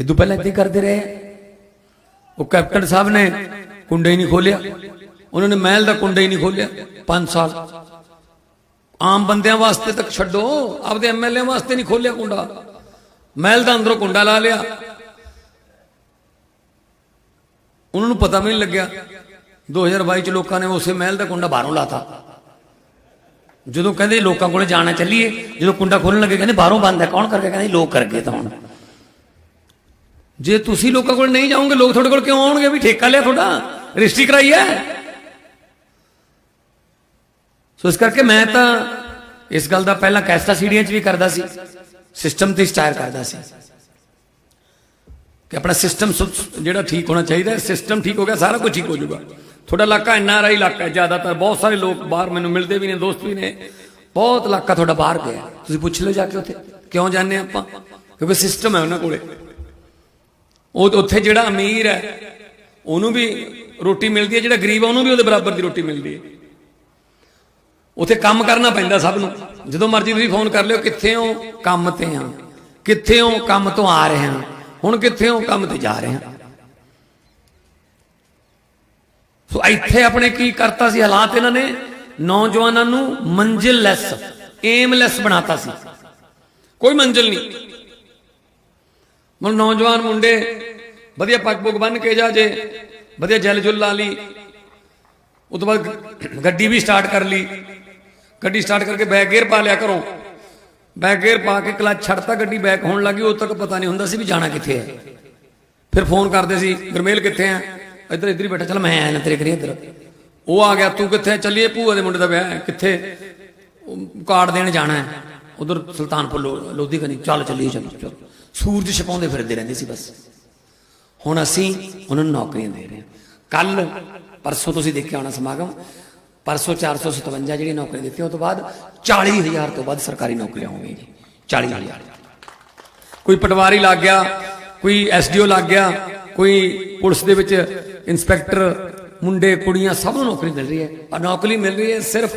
ਇਹ ਤੋਂ ਪਹਿਲਾਂ ਇੱਦਾਂ ਕਰਦੇ ਰਹੇ ਉਹ ਕੈਪਟਨ ਸਾਹਿਬ ਨੇ ਕੁੰਡਾ ਹੀ ਨਹੀਂ ਖੋਲਿਆ ਉਹਨਾਂ ਨੇ ਮਹਿਲ ਦਾ ਕੁੰਡਾ ਹੀ ਨਹੀਂ ਖੋਲਿਆ 5 ਸਾਲ। ਆਮ ਬੰਦਿਆਂ ਵਾਸਤੇ ਤੱਕ ਛੱਡੋ। ਆਪਦੇ ਐਮਐਲਏ ਵਾਸਤੇ ਨਹੀਂ ਖੋਲਿਆ ਕੁੰਡਾ। ਮਹਿਲ ਦਾ ਅੰਦਰੋਂ ਕੁੰਡਾ ਲਾ ਲਿਆ। ਉਹਨਾਂ ਨੂੰ ਪਤਾ ਵੀ ਨਹੀਂ ਲੱਗਿਆ। 2022 ਚ ਲੋਕਾਂ ਨੇ ਉਸੇ ਮਹਿਲ ਦਾ ਕੁੰਡਾ ਬਾਹਰੋਂ ਲਾਤਾ। ਜਦੋਂ ਕਹਿੰਦੇ ਲੋਕਾਂ ਕੋਲੇ ਜਾਣਾ ਚੱਲੀਏ, ਜਦੋਂ ਕੁੰਡਾ ਖੋਲਣ ਲੱਗੇ, ਕਹਿੰਦੇ ਬਾਹਰੋਂ ਬੰਦ ਹੈ। ਕੌਣ ਕਰਕੇ ਕਹਿੰਦੇ ਲੋਕ ਕਰਕੇ ਤਾਂ ਹੁਣ। ਜੇ ਤੁਸੀਂ ਲੋਕਾਂ ਕੋਲ ਨਹੀਂ ਜਾਓਗੇ, ਲੋਕ ਤੁਹਾਡੇ ਕੋਲ ਕਿਉਂ ਆਉਣਗੇ? ਵੀ ਠੇਕਾ ਲਿਆ ਤੁਹਾਡਾ, ਰਜਿਸਟਰੀ ਕਰਾਈ ਹੈ। ਸੋ ਇਸ ਕਰਕੇ ਮੈਂ ਤਾਂ ਇਸ ਗੱਲ ਦਾ ਪਹਿਲਾਂ ਕੈਸਟਾ ਸੀੜੀਆਂ 'ਚ ਵੀ ਕਰਦਾ ਸੀ, ਸਿਸਟਮ ਤੇ ਸਟਾਇਰ ਕਰਦਾ ਸੀ ਕਿ ਆਪਣਾ ਸਿਸਟਮ ਜਿਹੜਾ ਠੀਕ ਹੋਣਾ ਚਾਹੀਦਾ ਹੈ, ਸਿਸਟਮ ਠੀਕ ਹੋ ਗਿਆ, ਸਾਰਾ ਕੁਝ ਠੀਕ ਹੋ ਜਾਊਗਾ। ਤੁਹਾਡਾ ਇਲਾਕਾ ਐਨ ਆਰ ਆਈ ਇਲਾਕਾ ਹੈ, ਜ਼ਿਆਦਾਤਰ ਬਹੁਤ ਸਾਰੇ ਲੋਕ ਬਾਹਰ ਮੈਨੂੰ ਮਿਲਦੇ ਵੀ ਨੇ, ਦੋਸਤ ਵੀ ਨੇ। ਬਹੁਤ ਇਲਾਕਾ ਤੁਹਾਡਾ ਬਾਹਰ ਗਿਆ। ਤੁਸੀਂ ਪੁੱਛ ਲਓ ਜਾ ਕੇ ਉੱਥੇ, ਕਿਉਂ ਜਾਂਦੇ ਆਪਾਂ? ਕਿਉਂਕਿ ਸਿਸਟਮ ਹੈ ਉਹਨਾਂ ਕੋਲੇ। ਉਹ ਉੱਥੇ ਜਿਹੜਾ ਅਮੀਰ ਹੈ, ਉਹਨੂੰ ਵੀ ਰੋਟੀ ਮਿਲਦੀ ਹੈ, ਜਿਹੜਾ ਗਰੀਬ ਹੈ, ਉਹਨੂੰ ਵੀ ਉਹਦੇ ਬਰਾਬਰ ਦੀ ਰੋਟੀ ਮਿਲਦੀ ਹੈ। ਉੱਥੇ ਕੰਮ ਕਰਨਾ ਪੈਂਦਾ ਸਭ ਨੂੰ। ਜਦੋਂ ਮਰਜ਼ੀ ਤੁਸੀਂ ਫੋਨ ਕਰ ਲਿਓ, ਕਿੱਥੇ ਹੋ ਕੰਮ ਤੇ ਆ? ਕਿੱਥੇ ਹੋ ਕੰਮ ਤੋਂ ਆ ਰਹੇ ਹਾਂ ਹੁਣ ਕਿੱਥੇ ਹੋ ਕੰਮ ਤੇ ਜਾ ਰਹੇ ਹਾਂ ਸੋ ਇੱਥੇ ਆਪਣੇ ਕੀ ਕਰਤਾ ਸੀ ਹਾਲਾਤ ਇਹਨਾਂ ਨੇ? ਨੌਜਵਾਨਾਂ ਨੂੰ ਮੰਜ਼ਿਲ ਲੈਸ, ਏਮਲੈਸ ਬਣਾਤਾ ਸੀ। ਕੋਈ ਮੰਜ਼ਿਲ ਨਹੀਂ। ਮਨ ਨੌਜਵਾਨ ਮੁੰਡੇ, ਵਧੀਆ ਪੱਗ ਪੁੱਗ ਬੰਨ ਕੇ ਜਾ ਜੇ, ਵਧੀਆ ਜਲ ਜੁਲ ਲਾ ਲਈ ਉਸ ਤੋਂ ਬਾਅਦ ਗੱਡੀ ਵੀ ਸਟਾਰਟ ਕਰ ਲਈ। ਗੱਡੀ ਸਟਾਰਟ ਕਰਕੇ ਬੈਕ ਗੇਅਰ ਪਾ ਲਿਆ ਕਰੋ ਬੈਕ ਗੇਅਰ ਪਾ ਕੇ ਕਲੱਚ ਛੱਡਤਾ, ਗੱਡੀ ਬੈਕ ਹੋਣ ਲੱਗੀ ਉਦੋਂ ਤੱਕ ਪਤਾ ਨਹੀਂ ਹੁੰਦਾ ਸੀ ਵੀ ਜਾਣਾ ਕਿੱਥੇ ਹੈ। ਫਿਰ ਫੋਨ ਕਰਦੇ ਸੀ, ਗਰਮੇਲ ਕਿੱਥੇ ਆ ਇੱਧਰ ਇੱਧਰ ਹੀ ਬੈਠਾ, ਚਲ ਮੈਂ ਆਇਆ ਨਾ ਤੇਰੇ ਕਰੀ ਇੱਧਰ। ਉਹ ਆ ਗਿਆ, ਤੂੰ ਕਿੱਥੇ ਚੱਲੀਏ ਭੂਆ ਦੇ ਮੁੰਡੇ ਦਾ ਵਿਆਹ ਹੈ, ਕਿੱਥੇ? ਕਾਰਡ ਦੇਣ ਜਾਣਾ ਹੈ। ਉਧਰ ਸੁਲਤਾਨਪੁਰ ਲੋ- ਲੋਧੀ ਕਨੀ, ਚੱਲ ਚੱਲੀਏ, ਚੱਲ ਚੱਲ। ਸੂਰਜ ਛਪਾਉਂਦੇ ਫਿਰਦੇ ਰਹਿੰਦੇ ਸੀ ਬਸ। ਹੁਣ ਅਸੀਂ ਉਹਨਾਂ ਨੂੰ ਨੌਕਰੀਆਂ ਦੇ ਰਹੇ ਹਾਂ। ਕੱਲ ਪਰਸੋਂ ਤੁਸੀਂ ਦੇਖਿਆ ਹੋਣਾ ਸਮਾਗਮ, ਪਰਸੋਂ 457 ਜਿਹੜੀ ਨੌਕਰੀ ਦਿੱਤੀ ਉਹ ਤੋਂ ਬਾਅਦ 40000 ਤੋਂ ਵੱਧ ਸਰਕਾਰੀ ਨੌਕਰੀਆਂ ਹੋਣਗੀਆਂ ਜੀ। 40000 ਕੋਈ ਪਟਵਾਰੀ ਲੱਗ ਗਿਆ, ਕੋਈ ਐਸਡੀਓ ਲੱਗ ਗਿਆ, ਕੋਈ ਪੁਲਿਸ ਦੇ ਵਿੱਚ ਇਨਸਪੈਕਟਰ ਮੁੰਡੇ, ਕੁੜੀਆਂ, ਸਭ ਨੂੰ ਨੌਕਰੀ ਮਿਲ ਰਹੀ ਹੈ। ਪਰ ਨੌਕਰੀ ਮਿਲ ਰਹੀ ਹੈ ਸਿਰਫ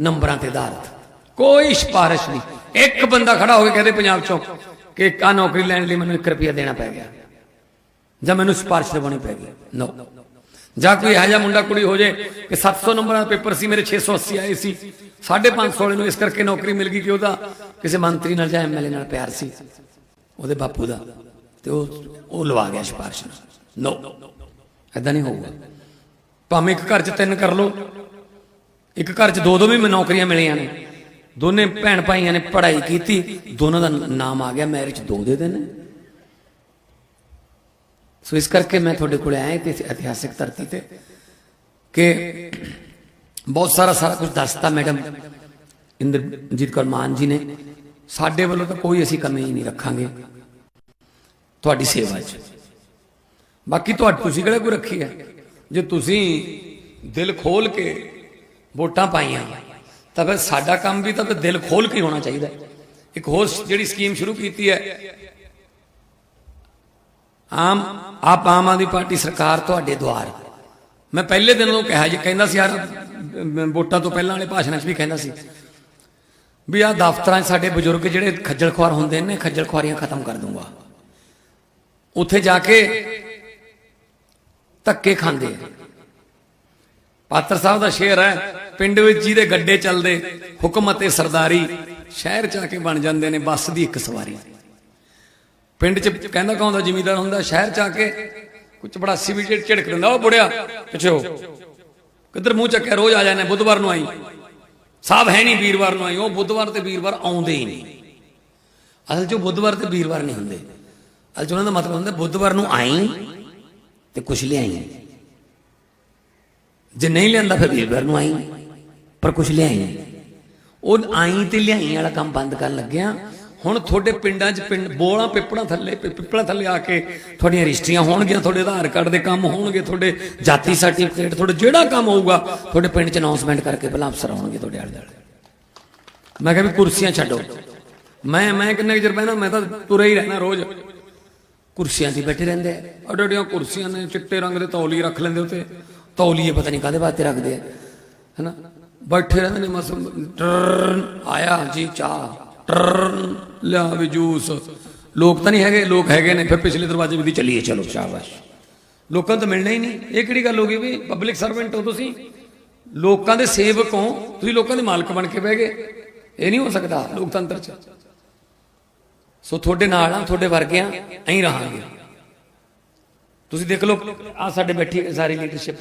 ਨੰਬਰਾਂ ਤੇ ਆਧਾਰਿਤ। ਕੋਈ ਸਿਫਾਰਿਸ਼ ਨਹੀਂ। ਇੱਕ ਬੰਦਾ ਖੜਾ ਹੋ ਕੇ ਕਹਦੇ ਪੰਜਾਬ ਚੋਂ ਕਿ ਆ ਨੌਕਰੀ ਲੈਣ ਲਈ ਮੈਨੂੰ 1 ਰੁਪਿਆ ਦੇਣਾ ਪੈ ਗਿਆ। ਜਾਂ ਮੈਨੂੰ ਸਿਫਾਰਿਸ਼ ਲਵਾਉਣੀ ਪੈ ਗਈ। ਨੋ ਜਾਂ ਕੋਈ ਇਹੋ ਜਿਹਾ ਮੁੰਡਾ ਕੁੜੀ ਹੋ ਜੇ ਕਿ 700 ਨੰਬਰਾਂ ਦਾ ਪੇਪਰ ਸੀ, ਮੇਰੇ 680 ਆਏ ਸੀ 550 ਵਾਲੇ ਨੂੰ ਇਸ ਕਰਕੇ ਨੌਕਰੀ ਮਿਲ ਗਈ ਕਿ ਉਹਦਾ ਕਿਸੇ ਮੰਤਰੀ ਨਾਲ ਜਾਂ ਐਮਐਲਏ ਨਾਲ ਪਿਆਰ ਸੀ। ਉਹਦੇ ਬਾਪੂ ਦਾ। ਤੇ ਉਹ ਉਹ ਲਵਾ ਗਿਆ ਸਿਫਾਰਿਸ਼ ਨੋ। ਐਦਾਂ ਨਹੀਂ ਹੋਊਗਾ। ਭਾਵੇਂ ਇੱਕ ਘਰ 'ਚ ਤਿੰਨ ਕਰ ਲਓ। ਇੱਕ ਘਰ 'ਚ ਦੋ ਦੋ ਵੀ ਨੌਕਰੀਆਂ ਮਿਲੀਆਂ ਨੇ। ਦੋਨੇ ਭੈਣ ਭਾਈਆਂ ਨੇ ਪੜ੍ਹਾਈ ਕੀਤੀ, ਦੋਨਾਂ ਦਾ ਨਾਮ ਆ ਗਿਆ ਮੈਰਿਜ ਦੋ ਦੇ ਦਿਨ। ਸੋ ਇਸ ਕਰਕੇ ਮੈਂ ਤੁਹਾਡੇ ਕੋਲ ਆਇਆ ਤੇ ਇਤਿਹਾਸਿਕ ਧਰਤੀ ਤੇ ਕਿ ਬਹੁਤ ਸਾਰਾ ਸਾਰਾ ਕੁਝ ਦੱਸਤਾ ਮੈਡਮ ਇੰਦਰਜੀਤ ਕੌਰ ਮਾਨ ਜੀ ਨੇ। ਸਾਡੇ ਵੱਲੋਂ ਤਾਂ ਕੋਈ ਅਸੀਂ ਕਮੀ ਨਹੀਂ ਰੱਖਾਂਗੇ ਤੁਹਾਡੀ ਸੇਵਾ 'ਚ। ਬਾਕੀ ਤੁਹਾਡੀ ਤੁਸੀਂ ਕਿਹੜਾ ਕੋਈ ਰੱਖੀ ਹੈ? ਜੇ ਤੁਸੀਂ ਦਿਲ ਖੋਲ ਕੇ ਵੋਟਾਂ ਪਾਈਆਂ ਤਾਂ ਫਿਰ ਸਾਡਾ ਕੰਮ ਵੀ ਤਾਂ ਫਿਰ ਦਿਲ ਖੋਲ ਕੇ ਹੋਣਾ ਚਾਹੀਦਾ ਇੱਕ ਹੋਰ ਜਿਹੜੀ ਸਕੀਮ ਸ਼ੁਰੂ ਕੀਤੀ ਹੈ। ਆਮ, ਆਪ ਆਮ ਆਦਮੀ ਪਾਰਟੀ ਸਰਕਾਰ ਤੁਹਾਡੇ ਦੁਆਰ। ਮੈਂ ਪਹਿਲੇ ਦਿਨ ਉਹ ਕਿਹਾ ਜੀ, ਕਹਿੰਦਾ ਸੀ, ਯਾਰ ਵੋਟਾਂ ਤੋਂ ਪਹਿਲਾਂ ਵਾਲੇ ਭਾਸ਼ਣਾਂ 'ਚ ਵੀ ਕਹਿੰਦਾ ਸੀ ਵੀ ਆ ਦਫ਼ਤਰਾਂ 'ਚ ਸਾਡੇ ਬਜ਼ੁਰਗ ਜਿਹੜੇ ਖੱਜਲ ਖੁਆਰ ਹੁੰਦੇ ਨੇ, ਖੱਜਲ ਖੁਆਰੀਆਂ ਖਤਮ ਕਰ ਦੂੰਗਾ। ਉੱਥੇ ਜਾ ਕੇ ਧੱਕੇ ਖਾਂਦੇ ਪਾਤਰ ਸਾਹਿਬ ਦਾ ਸ਼ੇਰ ਹੈ ਪਿੰਡ ਵਿੱਚ ਜਿਹਦੇ ਗੱਡੇ ਚੱਲਦੇ, ਹੁਕਮ ਅਤੇ ਸਰਦਾਰੀ ਸ਼ਹਿਰ ਚ ਆ ਕੇ ਬਣ ਜਾਂਦੇ ਨੇ, ਬੱਸ ਦੀ ਇੱਕ ਸਵਾਰੀ। ਪਿੰਡ ਚ ਕਹਿੰਦਾ ਕੌਂਦਾ ਜ਼ਿਮੀਦਾਰ ਹੁੰਦਾ, ਸ਼ਹਿਰ ਚ ਆ ਕੇ ਕੁਝ ਬੜਾਸੀ ਵੀ ਝਿੜਕ ਦਿੰਦਾ, ਉਹ ਬੁੜਿਆ ਪਿੱਛੇ ਹੋ। ਕਿੱਧਰ ਮੂੰਹ ਚੱਕਿਆ, ਰੋਜ਼ ਆ ਜਾਂਦੇ ਬੁੱਧਵਾਰ ਨੂੰ ਆਈ। ਸਾਹਿਬ ਹੈ ਨਹੀਂ ਵੀਰਵਾਰ ਨੂੰ ਆਈ, ਉਹ ਬੁੱਧਵਾਰ ਤੇ ਵੀਰਵਾਰ ਆਉਂਦੇ ਹੀ ਨਹੀਂ। ਅਸਲ 'ਚ ਉਹ ਬੁੱਧਵਾਰ ਤੇ ਵੀਰਵਾਰ ਨਹੀਂ ਹੁੰਦੇ। ਅਸਲ 'ਚ ਉਹਨਾਂ ਦਾ ਮਤਲਬ ਹੁੰਦਾ, ਬੁੱਧਵਾਰ ਨੂੰ ਆਈ ਤੇ ਕੁਛ ਲਿਆਈ। ਜੇ ਨਹੀਂ ਲਿਆਂਦਾ, ਫਿਰ ਵੀਰਵਾਰ ਨੂੰ ਆਈ। ਪਰ ਕੁਛ ਲਿਆਈ ਉਹ ਆਈ ਤੇ ਲਿਆਈ ਵਾਲਾ ਕੰਮ ਬੰਦ ਕਰਨ ਲੱਗਿਆ। ਹੁਣ ਤੁਹਾਡੇ ਪਿੰਡਾਂ 'ਚ ਪਿੰਡ ਬੋਲਾਂ ਪਿੱਪੜਾਂ ਥੱਲੇ ਪਿੱਪਲਾਂ ਥੱਲੇ ਆ ਕੇ ਤੁਹਾਡੀਆਂ ਰਜਿਸਟਰੀਆਂ ਹੋਣਗੀਆਂ, ਤੁਹਾਡੇ ਆਧਾਰ ਕਾਰਡ ਦੇ ਕੰਮ ਹੋਣਗੇ, ਤੁਹਾਡੇ ਜਾਤੀ ਸਰਟੀਫਿਕੇਟ, ਤੁਹਾਡੇ ਜਿਹੜਾ ਕੰਮ ਹੋਊਗਾ, ਤੁਹਾਡੇ ਪਿੰਡ 'ਚ ਅਨਾਉਂਸਮੈਂਟ ਕਰਕੇ ਪਹਿਲਾਂ ਅਫਸਰ ਆਉਣਗੇ ਤੁਹਾਡੇ ਆਲੇ ਦੁਆਲੇ। ਮੈਂ ਕਿਹਾ ਵੀ ਕੁਰਸੀਆਂ ਛੱਡੋ। ਮੈਂ ਮੈਂ ਕਿੰਨੇ ਚਿਰ ਪਹਿਲਾਂ ਮੈਂ ਤਾਂ ਤੁਰੇ ਹੀ ਰਹਿਣਾ ਰੋਜ਼। ਕੁਰਸੀਆਂ 'ਤੇ ਬੈਠੇ ਰਹਿੰਦੇ ਆ। ਅੱਡੜੀਆਂ ਕੁਰਸੀਆਂ ਨੇ ਚਿੱਟੇ ਰੰਗ ਦੇ ਤੌਲੀਏ ਰੱਖ ਲੈਂਦੇ ਉੱਤੇ। ਤੌਲੀਏ ਪਤਾ ਨਹੀਂ ਕਾਦੇ ਵਾਸਤੇ ਰੱਖਦੇ ਆ। ਹੈਨਾ? ਬੈਠੇ ਰਹਿੰਦੇ ਨੇ ਮਸ ਟਰਨ ਆਇਆ ਜੀ ਚਾਹ। ਟਰਨ ਲਿਆ ਵੀ ਜੂਸ। ਲੋਕ ਤਾਂ ਨਹੀਂ ਹੈਗੇ, ਲੋਕ ਹੈਗੇ ਨੇ, ਫਿਰ ਪਿਛਲੇ ਦਰਵਾਜ਼ੇ ਵੀ ਚੱਲੀਏ, ਚਲੋ, ਸ਼ਾਬਾਸ਼। ਲੋਕਾਂ ਨੂੰ ਤਾਂ ਮਿਲਣਾ ਹੀ ਨਹੀਂ। ਇਹ ਕਿਹੜੀ ਗੱਲ ਹੋ ਗਈ ਵੀ ਪਬਲਿਕ ਸਰਵੈਂਟ ਹੋ ਤੁਸੀਂ? ਲੋਕਾਂ ਦੇ ਸੇਵਕ ਹੋ, ਤੁਸੀਂ ਲੋਕਾਂ ਦੇ ਮਾਲਕ ਬਣ ਕੇ ਬਹਿ ਗਏ। ਇਹ ਨਹੀਂ ਹੋ ਸਕਦਾ ਲੋਕਤੰਤਰ 'ਚ। ਸੋ ਤੁਹਾਡੇ ਨਾਲ ਆ, ਤੁਹਾਡੇ ਵਰਗੇ ਵਰਗਿਆਂ ਐਂ ਰਹਾਂਗੇ। ਤੁਸੀਂ ਦੇਖ ਲਓ ਆ ਸਾਡੇ ਬੈਠੀ ਹੈ ਸਾਰੀ ਲੀਡਰਸ਼ਿਪ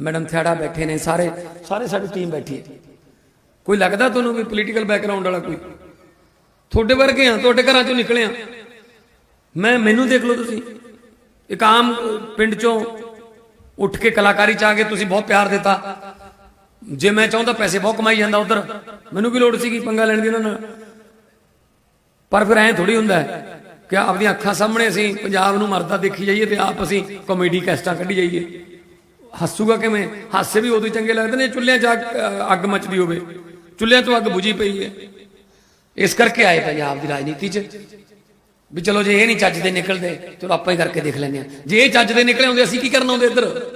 ਮੈਡਮ ਥਿਆੜਾ ਬੈਠੇ ਨੇ ਸਾਰੇ। ਸਾਰੇ ਸਾਡੀ ਟੀਮ ਬੈਠੀ ਹੈ। ਕੋਈ ਲੱਗਦਾ ਤੁਹਾਨੂੰ ਵੀ ਪੋਲੀਟੀਕਲ ਬੈਕਗ੍ਰਾਉਂਡ ਵਾਲਾ ਕੋਈ? ਤੁਹਾਡੇ ਵਰਗੇ ਆ, ਤੁਹਾਡੇ ਘਰਾਂ ਚੋਂ ਨਿਕਲੇ ਆ। ਮੈਂ, ਮੈਨੂੰ ਦੇਖ ਲਓ ਤੁਸੀਂ। ਇੱਕ ਆਮ ਪਿੰਡ ਚੋਂ ਉੱਠ ਕੇ ਕਲਾਕਾਰੀ ਚ ਆ ਕੇ ਤੁਸੀਂ ਬਹੁਤ ਪਿਆਰ ਦਿੱਤਾ। ਜੇ ਮੈਂ ਚਾਹੁੰਦਾ ਪੈਸੇ ਬਹੁਤ ਕਮਾਈ ਜਾਂਦਾ ਉਧਰ। ਮੈਨੂੰ ਵੀ ਲੋੜ ਸੀਗੀ ਪੰਗਾ ਲੈਣ ਦੀ ਉਹਨਾਂ ਨਾਲ। ਪਰ ਫਿਰ ਐਂ ਥੋੜੀ ਹੁੰਦਾ ਕਿ ਆਪਦੀਆਂ ਅੱਖਾਂ ਸਾਹਮਣੇ ਅਸੀਂ ਪੰਜਾਬ ਨੂੰ ਮਰਦਾ ਦੇਖੀ ਜਾਈਏ ਤੇ ਆਪ ਅਸੀਂ ਕਾਮੇਡੀ ਕੈਸਟਾਂ ਕੱਢੀ ਜਾਈਏ। ਹੱਸੂਗਾ ਕਿਵੇਂ? ਹਾਸੇ ਵੀ ਉਦੋਂ ਹੀ ਚੰਗੇ ਲੱਗਦੇ ਨੇ ਚੁੱਲ੍ਹਿਆਂ 'ਚ ਅੱਗ- ਅੱਗ ਮੱਚਦੀ ਹੋਵੇ। ਚੁੱਲ੍ਹਿਆਂ ਤੋਂ ਅੱਗ ਬੁਝੀ ਪਈ ਹੈ। ਇਸ ਕਰਕੇ ਆਏ ਪੰਜਾਬ ਦੀ ਰਾਜਨੀਤੀ 'ਚ। ਵੀ ਚਲੋ ਜੇ ਇਹ ਨਹੀਂ ਚੱਜ ਦੇ ਨਿਕਲਦੇ, ਚਲੋ ਆਪਾਂ ਹੀ ਕਰਕੇ ਦੇਖ ਲੈਂਦੇ ਆ ਜੇ ਇਹ ਚੱਜ ਦੇ ਨਿਕਲੇ ਹੁੰਦੇ, ਅਸੀਂ ਕੀ ਕਰਨ ਆਉਂਦੇ ਇੱਧਰ?